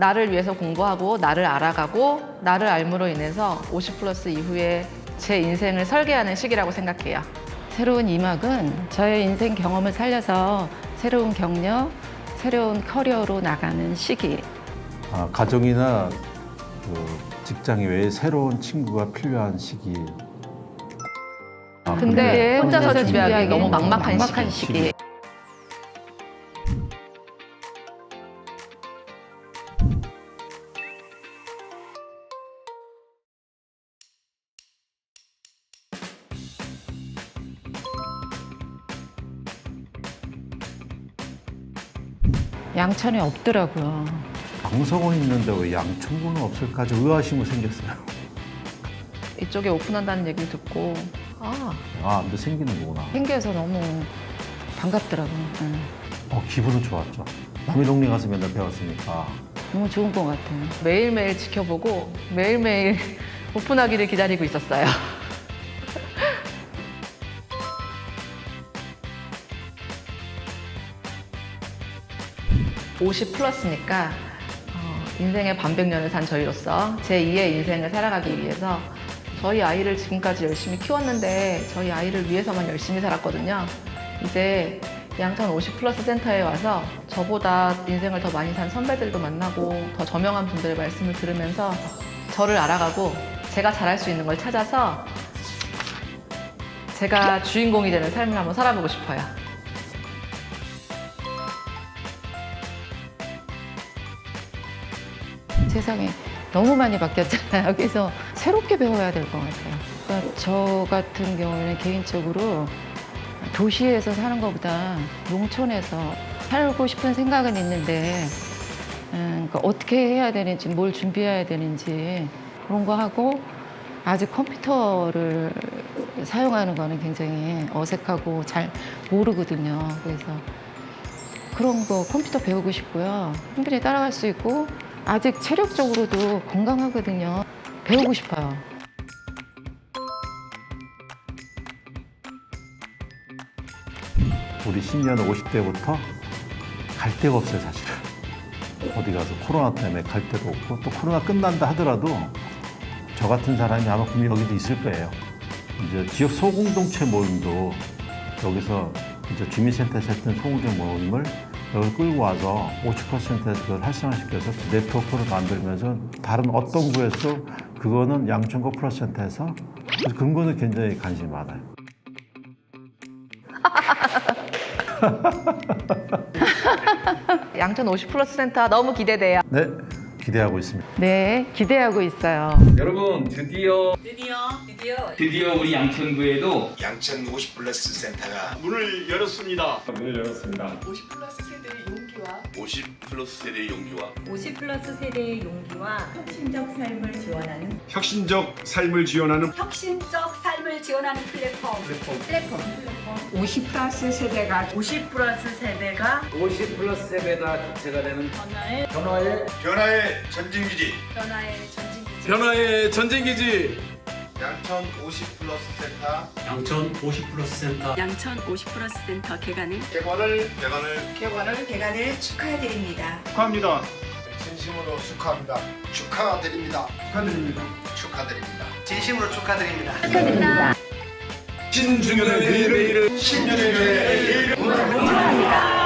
나를 위해서 공부하고 나를 알아가고 나를 알므로 인해서 50 플러스 이후에 제 인생을 설계하는 시기라고 생각해요. 새로운 이막은 저의 인생 경험을 살려서 새로운 경력, 새로운 커리어로 나가는 시기. 아, 가정이나 그 직장 외에 새로운 친구가 필요한 시기. 아, 근데 혼자서 혼자서 준비하기 준비하기 너무 막막한, 막막한 시기. 시기. 양천에 없더라고요. 양성은 있는데 왜 양천구는 없을까 좀 의아심이 생겼어요. 이쪽에 오픈한다는 얘기를 듣고 아 아, 근데 생기는 거구나. 생겨서 너무 반갑더라고요. 응. 어, 기분은 좋았죠. 남의 동네 가서 맨날 배웠으니까. 너무 좋은 것 같아요. 매일매일 지켜보고 매일매일 오픈하기를 기다리고 있었어요. (50) 플러스니까 어, 인생의 반백년을 산 저희로서 제 2의 인생을 살아가기 위해서 저희 아이를 지금까지 열심히 키웠는데 저희 아이를 위해서만 열심히 살았거든요. 이제 양천 50 플러스 센터에 와서 저보다 인생을 더 많이 산 선배들도 만나고 더 저명한 분들의 말씀을 들으면서 저를 알아가고 제가 잘할 수 있는 걸 찾아서 제가 주인공이 되는 삶을 한번 살아보고 싶어요. 세상이 너무 많이 바뀌었잖아요. 그래서 새롭게 배워야 될 것 같아요. 그러니까 저 같은 경우는 개인적으로 도시에서 사는 것보다 농촌에서 살고 싶은 생각은 있는데 음, 그러니까 어떻게 해야 되는지 뭘 준비해야 되는지 그런 거 하고 아직 컴퓨터를 사용하는 거는 굉장히 어색하고 잘 모르거든요. 그래서 그런 거 컴퓨터 배우고 싶고요. 충분히 따라갈 수 있고 아직 체력적으로도 건강하거든요. 배우고 싶어요. 우리 신년은 50대부터 갈 데가 없어요, 사실은. 어디 가서 코로나 때문에 갈 데도 없고 또 코로나 끝난다 하더라도 저 같은 사람이 아마 분명 여기도 있을 거예요. 이제 지역 소공동체 모임도 여기서 이제 주민센터에서 했던 소공동체 모임을 여기 끌고 와서 50%에서 그걸 활성화시켜서 네트워크를 만들면서 다른 어떤 구에서도 그거는 양천구 그래서 그런 거는 굉장히 관심이 많아요. 양천 50 플러스 센터 너무 기대돼요. 네, 기대하고 있습니다. 네, 기대하고 있어요. 여러분 드디어 드디어 드디어 드디어 우리 양천구에도 양천 50 플러스 센터가 문을 열었습니다. 문을 열었습니다. 50 플러스 세대의 용기와 50 플러스 세대의 용기와 50 플러스 세대의 용기와 혁신적 삶을 지원하는 혁신적 삶을 지원하는 혁신적 삶을 지원하는 플랫폼 플랫폼 50 플러스 세대가 50 플러스 세대가 50 플러스 세배가 주체가 되는 변화의 변화의 변화의 전진기지 변화의 전진기지 변화의 전쟁기지 양천 50 플러스 센터 양천 50 플러스 센터 양천 50 플러스 센터 개관을 개관을 개관을 개관을 개관을 축하드립니다. 축하합니다. 진심으로 축하합니다. 축하드립니다. 축하드립니다. 축하드립니다. 진심으로 축하드립니다. 신중현의 내일을 신년의 내일. 축하합니다.